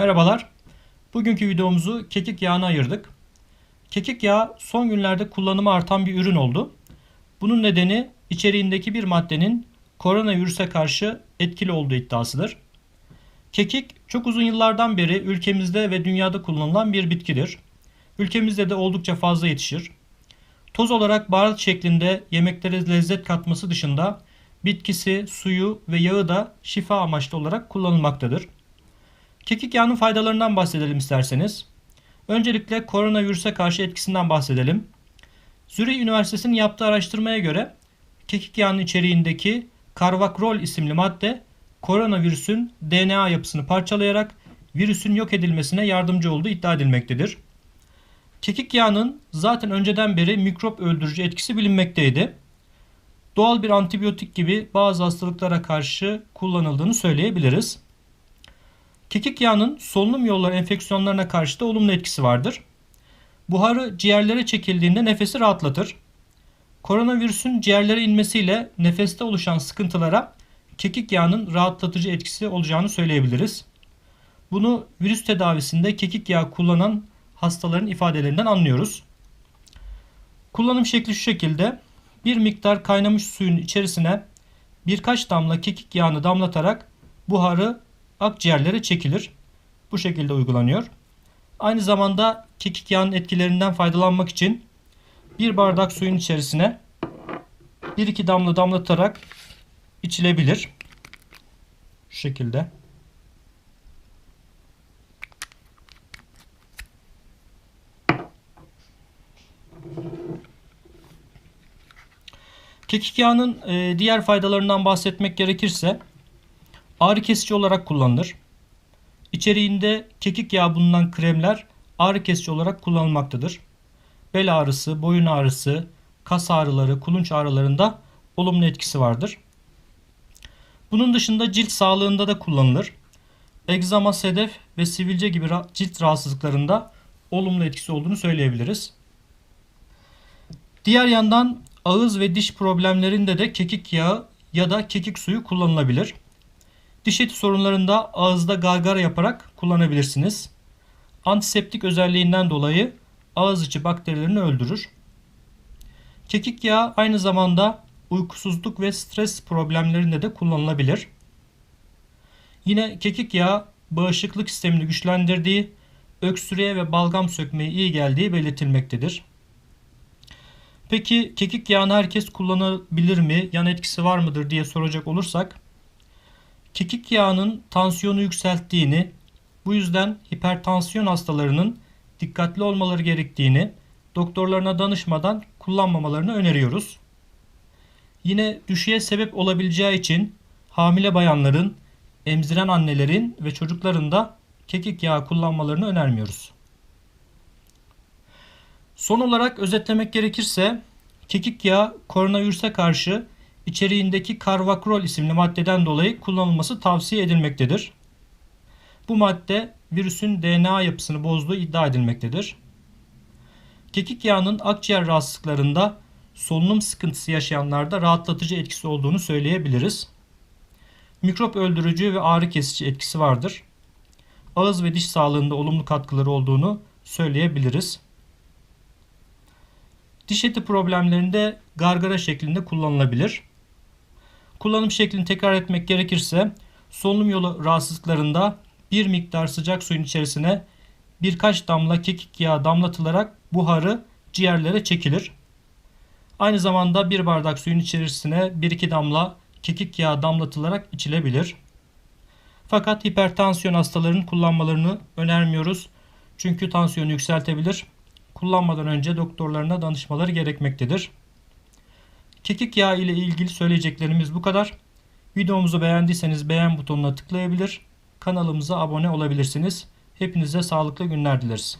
Merhabalar. Bugünkü videomuzu kekik yağına ayırdık. Kekik yağı son günlerde kullanımı artan bir ürün oldu. Bunun nedeni içeriğindeki bir maddenin koronavirüse karşı etkili olduğu iddiasıdır. Kekik çok uzun yıllardan beri ülkemizde ve dünyada kullanılan bir bitkidir. Ülkemizde de oldukça fazla yetişir. Toz olarak baharat şeklinde yemeklere lezzet katması dışında bitkisi, suyu ve yağı da şifa amaçlı olarak kullanılmaktadır. Kekik yağının faydalarından bahsedelim isterseniz. Öncelikle koronavirüse karşı etkisinden bahsedelim. Zürih Üniversitesi'nin yaptığı araştırmaya göre kekik yağının içeriğindeki karvakrol isimli madde koronavirüsün DNA yapısını parçalayarak virüsün yok edilmesine yardımcı olduğu iddia edilmektedir. Kekik yağının zaten önceden beri mikrop öldürücü etkisi bilinmekteydi. Doğal bir antibiyotik gibi bazı hastalıklara karşı kullanıldığını söyleyebiliriz. Kekik yağının solunum yolları enfeksiyonlarına karşı da olumlu etkisi vardır. Buharı ciğerlere çekildiğinde nefesi rahatlatır. Koronavirüsün ciğerlere inmesiyle nefeste oluşan sıkıntılara kekik yağının rahatlatıcı etkisi olacağını söyleyebiliriz. Bunu virüs tedavisinde kekik yağı kullanan hastaların ifadelerinden anlıyoruz. Kullanım şekli şu şekilde. Bir miktar kaynamış suyun içerisine birkaç damla kekik yağını damlatarak buharı akciğerlere çekilir. Bu şekilde uygulanıyor. Aynı zamanda kekik yağının etkilerinden faydalanmak için bir bardak suyun içerisine 1-2 damla damlatarak içilebilir. Şu şekilde. Kekik yağının e, diğer faydalarından bahsetmek gerekirse ağrı kesici olarak kullanılır. İçeriğinde kekik yağı bulunan kremler ağrı kesici olarak kullanılmaktadır. Bel ağrısı, boyun ağrısı, kas ağrıları, kulunç ağrılarında olumlu etkisi vardır. Bunun dışında cilt sağlığında da kullanılır. Egzama, sedef ve sivilce gibi cilt rahatsızlıklarında olumlu etkisi olduğunu söyleyebiliriz. Diğer yandan ağız ve diş problemlerinde de kekik yağı ya da kekik suyu kullanılabilir. Diş eti sorunlarında ağızda gargara yaparak kullanabilirsiniz. Antiseptik özelliğinden dolayı ağız içi bakterilerini öldürür. Kekik yağı aynı zamanda uykusuzluk ve stres problemlerinde de kullanılabilir. Yine kekik yağı bağışıklık sistemini güçlendirdiği, öksürüğe ve balgam sökmeye iyi geldiği belirtilmektedir. Peki kekik yağını herkes kullanabilir mi? Yan etkisi var mıdır diye soracak olursak kekik yağının tansiyonu yükselttiğini, bu yüzden hipertansiyon hastalarının dikkatli olmaları gerektiğini doktorlarına danışmadan kullanmamalarını öneriyoruz. Yine düşüğe sebep olabileceği için hamile bayanların, emziren annelerin ve çocukların da kekik yağı kullanmalarını önermiyoruz. Son olarak özetlemek gerekirse kekik yağı koronavirüse karşı içeriğindeki karvakrol isimli maddeden dolayı kullanılması tavsiye edilmektedir. Bu madde virüsün DNA yapısını bozduğu iddia edilmektedir. Kekik yağının akciğer rahatsızlıklarında solunum sıkıntısı yaşayanlarda rahatlatıcı etkisi olduğunu söyleyebiliriz. Mikrop öldürücü ve ağrı kesici etkisi vardır. Ağız ve diş sağlığında olumlu katkıları olduğunu söyleyebiliriz. Diş eti problemlerinde gargara şeklinde kullanılabilir. Kullanım şeklini tekrar etmek gerekirse solunum yolu rahatsızlıklarında bir miktar sıcak suyun içerisine birkaç damla kekik yağı damlatılarak buharı ciğerlere çekilir. Aynı zamanda bir bardak suyun içerisine 1-2 damla kekik yağı damlatılarak içilebilir. Fakat hipertansiyon hastalarının kullanmalarını önermiyoruz. Çünkü tansiyonu yükseltebilir. Kullanmadan önce doktorlarına danışmaları gerekmektedir. Kekik yağı ile ilgili söyleyeceklerimiz bu kadar. Videomuzu beğendiyseniz beğen butonuna tıklayabilir. Kanalımıza abone olabilirsiniz. Hepinize sağlıklı günler dileriz.